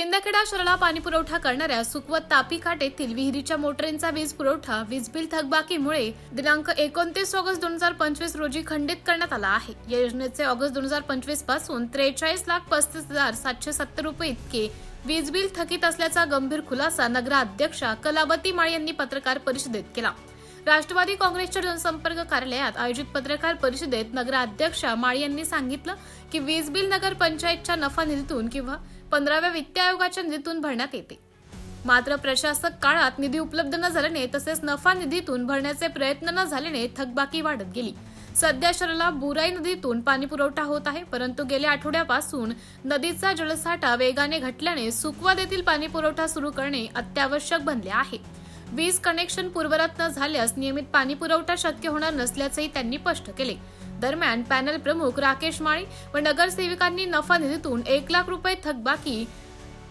शिंदखेडा शहराला पाणी पुरवठा करणाऱ्या सुकवत तापी काटेतील विहिरीच्या मोटरींचा वीज पुरवठा वीज बिल थकबाकीमुळे दिनांक एकोणतीस ऑगस्ट दोन हजार पंचवीस रोजी खंडित करण्यात आला आहे. या योजनेचे ऑगस्ट दोन हजार पंचवीसपासून त्रेचाळीस लाख पस्तीस हजार सातशे सत्तर रुपये इतके वीज बिल थकीत असल्याचा गंभीर खुलासा नगराध्यक्षा कलावती माळ यांनी पत्रकार परिषदेत केला. राष्ट्रवादी काँग्रेसच्या जनसंपर्क कार्यालयात आयोजित पत्रकार परिषदेत नगराध्यक्षा माळी यांनी सांगितलं की वीज बिल नगर पंचायतच्या नफा निधीतून किंवा पंधराव्या वित्त आयोगाच्या निधीतून भरण्यात येते. मात्र प्रशासक काळात निधी उपलब्ध न झाल्याने तसेच नफा निधीतून भरण्याचे प्रयत्न न झाल्याने थकबाकी वाढत गेली. सध्या शहराला बुराई नदीतून पाणी पुरवठा होत आहे परंतु गेल्या आठवड्यापासून नदीचा जलसाठा वेगाने घटल्याने सुकवाद येथील पाणी पुरवठा सुरू करणे अत्यावश्यक बनले आहे. वीज कनेक्शन पूर्वरत न झाल्यास नियमित पाणी पुरवठा शक्य होणार नसल्याचेही त्यांनी स्पष्ट केले. दरम्यान पॅनल प्रमुख राकेश माळी व नगरसेविकांनी नफा निधीतून एक लाख रुपये थकबाकी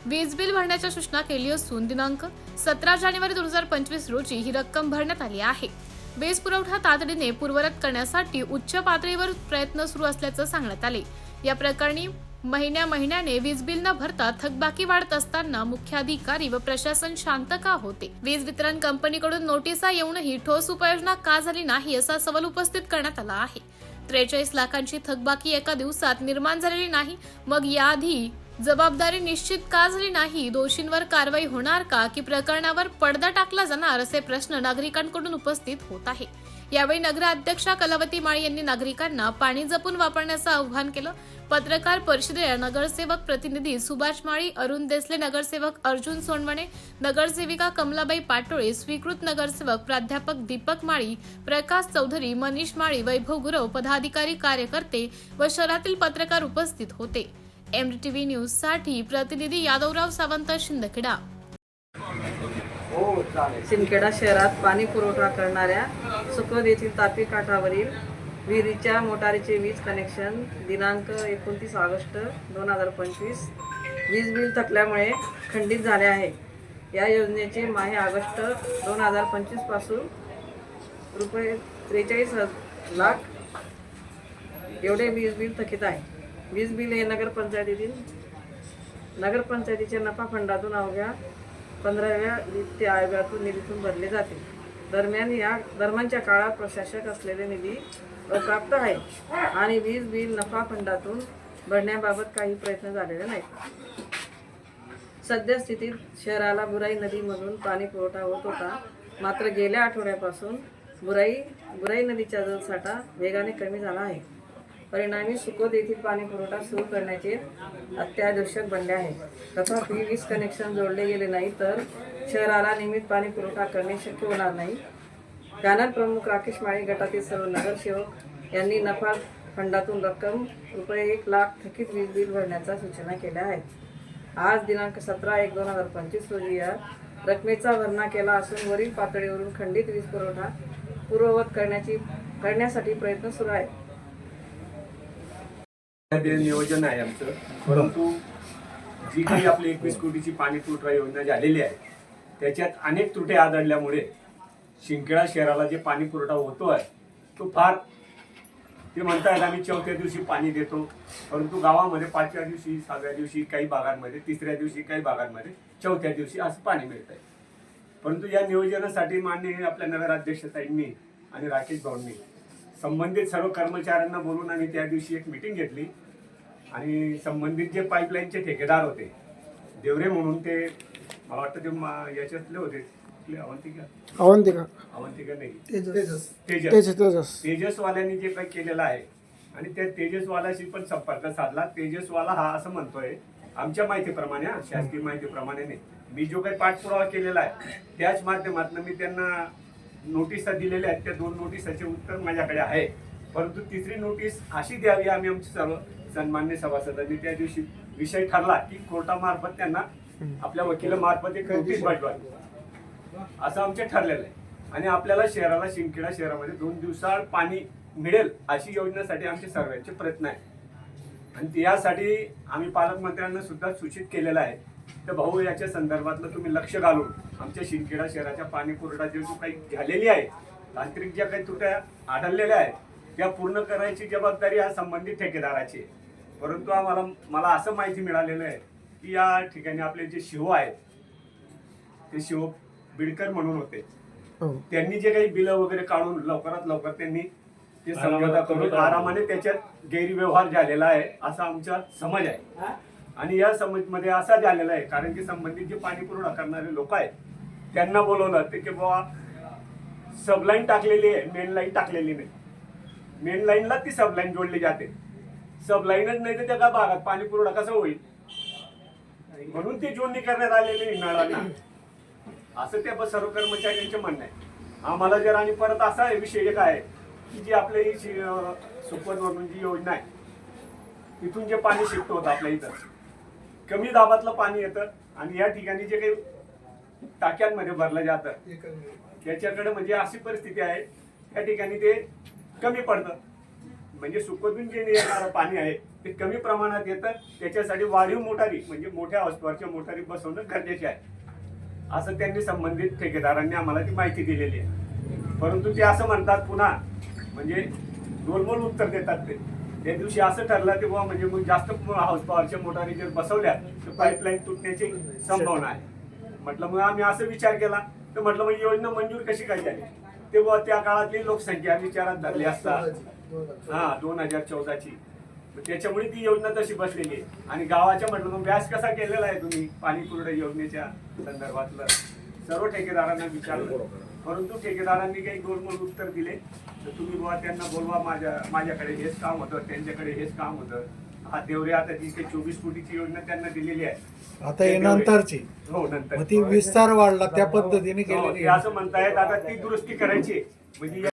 वीज बिल भरण्याच्या सूचना केली असून दिनांक सतरा जानेवारी दोन हजार पंचवीस रोजी ही रक्कम भरण्यात आली आहे. वीज पुरवठा तातडीने पूर्वरत करण्यासाठी उच्च पातळीवर प्रयत्न सुरू असल्याचं सांगण्यात आले. या प्रकरणी महिन्या महिन्याने वीज बिल न भरता थकबाकी वाढत असताना मुख्याधिकारी व प्रशासन शांत का होते? वीज वितरण कंपनीकडून नोटिसा येऊनही ठोस उपाययोजना का झाली नाही असा सवाल उपस्थित करण्यात आला आहे. त्रेचाळीस लाखांची थकबाकी एका दिवसात निर्माण झालेली नाही. मग याआधी जबाबदारी निश्चित का झाली नाही? दोषींवर कारवाई होणार का? की प्रकरणावर पडदा टाकला जाणार? असे प्रश्न नागरिकांकडून उपस्थित होत आहे यावेळी नगराध्यक्षा कलावती माळी यांनी नागरिकांना पाणी जपून वापरण्याचं आवाहन केलं. पत्रकार परिषदेला नगरसेवक प्रतिनिधी सुभाष माळी अरुण देसले नगरसेवक अर्जुन सोनवणे नगरसेविका कमलाबाई पाटोळे स्वीकृत नगरसेवक प्राध्यापक दीपक माळी प्रकाश चौधरी मनीष माळी वैभव गुरव पदाधिकारी कार्यकर्ते व शहरातील पत्रकार उपस्थित होते. एमटीव्ही न्यूजसाठी प्रतिनिधी यादवराव सावंत शिंदखेडा. हो, सिंदखेडा शहरात पाणी पुरवठा करणाऱ्या सुखद येथील तापी काठावरील विहिरीच्या मोटारीचे वीज कनेक्शन दिनांक एकोणतीस ऑगस्ट दोन हजार पंचवीस. वीज बिल थकल्यामुळे खंडित झाले आहे. या योजनेचे माहे ऑगस्ट दोन हजार पंचवीसपासून रुपये त्रेचाळीस लाख एवढे वीज बिल थकीत आहे. वीज बिल हे नगरपंचायतीतील नगरपंचायतीच्या नफा फंडातून अवघ्या पंधराव्या वित्त आयोगातून निधीतून भरले जाते. दरम्यान या दरम्यानच्या काळात प्रशासक असलेले निधी अप्राप्त आहे आणि वीज बिल नफा फंडातून भरण्याबाबत काही प्रयत्न झालेले नाहीत. सद्यस्थितीत शहराला बुराई नदीमधून पाणी पुरवठा होत होता. मात्र गेल्या आठवड्यापासून बुराई बुराई नदीचा जलसाठा वेगाने कमी झाला आहे. परिणामी सुकोद येथील पाणी पुरवठा सुरू करण्याचे अत्यावश्यक बनले आहे. तथापि वीज कनेक्शन जोडले गेले नाही तर शहराला नियमित पाणी पुरवठा करणे शक्य होणार नाही. कॅनल प्रमुख राकेश माळी गटातील सर्व नगरसेवक यांनी नफा फंडातून रक्कम रुपये एक लाख थकीत वीज बिल भरण्याच्या सूचना केल्या आहेत. आज दिनांक सतरा एक दोन हजार पंचवीस रोजी या रकमेचा भरणा केला असून वरील पातळीवरून खंडित वीज पुरवठा पूर्ववत करण्याची करण्यासाठी प्रयत्न सुरू आहेत. नियोजन आहे आमचं. परंतु जी काही आपली एकवीस कोटीची पाणी पुरवठा योजना झालेली आहे त्याच्यात अनेक त्रुटी आढळल्यामुळे शिंकेळा शहराला जे पाणी पुरवठा होतो आहे तो फार ते म्हणतात आम्ही चौथ्या दिवशी पाणी देतो परंतु गावामध्ये पाचव्या दिवशी सहाव्या दिवशी काही भागांमध्ये तिसऱ्या दिवशी काही भागांमध्ये चौथ्या दिवशी असं पाणी मिळत आहे परंतु या नियोजनासाठी माननीय आपल्या नगराध्यक्षताईंनी आणि राकेश भाऊंनी संबंधित सर्व कर्मचाऱ्यांना बोलून आम्ही त्या दिवशी एक मिटिंग घेतली. आणि संबंधित जे पाईपलाईनचे ठेकेदार होते देवरे म्हणून ते मला वाटतं ते मा- याच्यातले होते. कुठले? अवंतिका. अवंतिका. अवंतिका नाही. तेजस. तेजस. तेजस तेजस. तेजसवाल्यांनी जे काही केलेलं आहे आणि त्या तेजसवालाशी पण संपर्क साधला. तेजसवाला हा असं म्हणतोय आमच्या माहितीप्रमाणे हा, शासकीय माहितीप्रमाणे नाही. मी जो काही पाठपुरावा केलेला आहे त्याच माध्यमातून मी त्यांना नोटिसा दिलेल्या आहेत. त्या दोन नोटिसाचे उत्तर माझ्याकडे आहे. परंतु तिसरी नोटीस अशी द्यावी आम्ही आमचे सर्व सन्मान्य सभासदांनी. त्या दिवशी विषय ठरला की कोर्टामार्फत त्यांना आपल्या वकिलामार्फत एक नोटीस पाठवावी असं आमचे ठरलेलं आहे. आणि आपल्याला शहराला शिंदखेडा शहरामध्ये दोन दिवसाआड पाणी मिळेल अशी योजनेसाठी आमचे सर्वांचे प्रयत्न आहे आणि यासाठी आम्ही पालकमंत्र्यांना सुद्धा सूचित केलेलं आहे. तर भाऊ याच्या संदर्भातलं तुम्ही लक्ष घालून आमच्या शिंदखेडा शहराच्या पाणी पुरवठा जे काही झालेली आहे तांत्रिक ज्या काही त्रुट्या आढळलेल्या आहेत त्या पूर्ण करायची जबाबदारी हा संबंधित ठेकेदाराची आहे. परंतु आम्हाला मला असं माहिती मिळालेलं आहे की या ठिकाणी आपले जे शिव आहेत ते शिव बिडकर म्हणून होते. हो. त्यांनी जे काही बिलं वगैरे काढून लवकरात लवकर त्यांनी ते समजता करून आरामाने त्याच्यात गैरव्यवहार झालेला आहे असा आमचा समज आहे. आणि या समजमध्ये असा झालेला आहे कारण की संबंधित जे पाणी पुरवठा करणारे लोक आहेत त्यांना बोलवलं ते की बाबा सबलाईन टाकलेली आहे मेन लाईन टाकलेली नाही. मेन लाईनला ती सबलाईन जोडली जाते. सबलाईनच नाही तर त्या का भागात पाणी पुरवठा कसा होईल? म्हणून ती जोडणी करण्यात आलेली आहे नळांना असं त्या सर्व कर्मचाऱ्यांचे म्हणणं आहे. आम्हाला जर आणि परत असा आहे विषय एक आहे की जी आपल्या ही सुपरवरून जी म्हणजे योजना आहे तिथून जे पाणी शिफ्ट होतं आपल्या इथं कमी दाबातलं पाणी येतं आणि या ठिकाणी जे काही टाक्यांमध्ये भरलं जातं त्याच्याकडे म्हणजे अशी परिस्थिती आहे त्या ठिकाणी ते कमी पडतं. म्हणजे सुकतून जे पाणी आहे ते कमी प्रमाणात येतं त्याच्यासाठी वाढीव मोटारी म्हणजे मोठ्या हॉस्पॉरच्या मोटारी बसवणं गरजेचे आहे. असं त्यांनी संबंधित ठेकेदारांनी आम्हाला ती माहिती दिलेली आहे. परंतु ते असं म्हणतात पुन्हा म्हणजे गोलमोल उत्तर देतात ते. त्या दिवशी असं ठरलं की बुवा म्हणजे मग जास्त हाऊस पॉवरच्या मोटारी जर बसवल्या तर पाईपलाईन तुटण्याची संभावना आहे. म्हटलं मग आम्ही असं विचार केला. तर म्हटलं मग योजना मंजूर कशी काय झाली? ते बुवा त्या काळातली लोकसंख्या विचारात धरली असता. हा दोन हजार चौदाची. त्याच्यामुळे ती योजना तशी बसलेली आहे. आणि गावाच्या म्हटलं व्यास कसा केलेला आहे तुम्ही पाणी पुरवठा योजनेच्या संदर्भातलं? सर्व ठेकेदारांना विचारलं. परंतु ठेकेदारांनी काही गोलमोल उत्तर दिले. तर तुम्ही बुवा त्यांना बोलवा माझ्या माझ्याकडे हेच काम होतं त्यांच्याकडे हेच काम होतं. हा देवरे आता जी काही चोवीस कोटीची योजना त्यांना दिलेली आहे आता हे नंतरची. हो नंतर. ती विस्तार वाढला त्या पद्धतीने हो, केलेली ते आहे. असं म्हणतायत आता ती दुरुस्ती करायची आहे. म्हणजे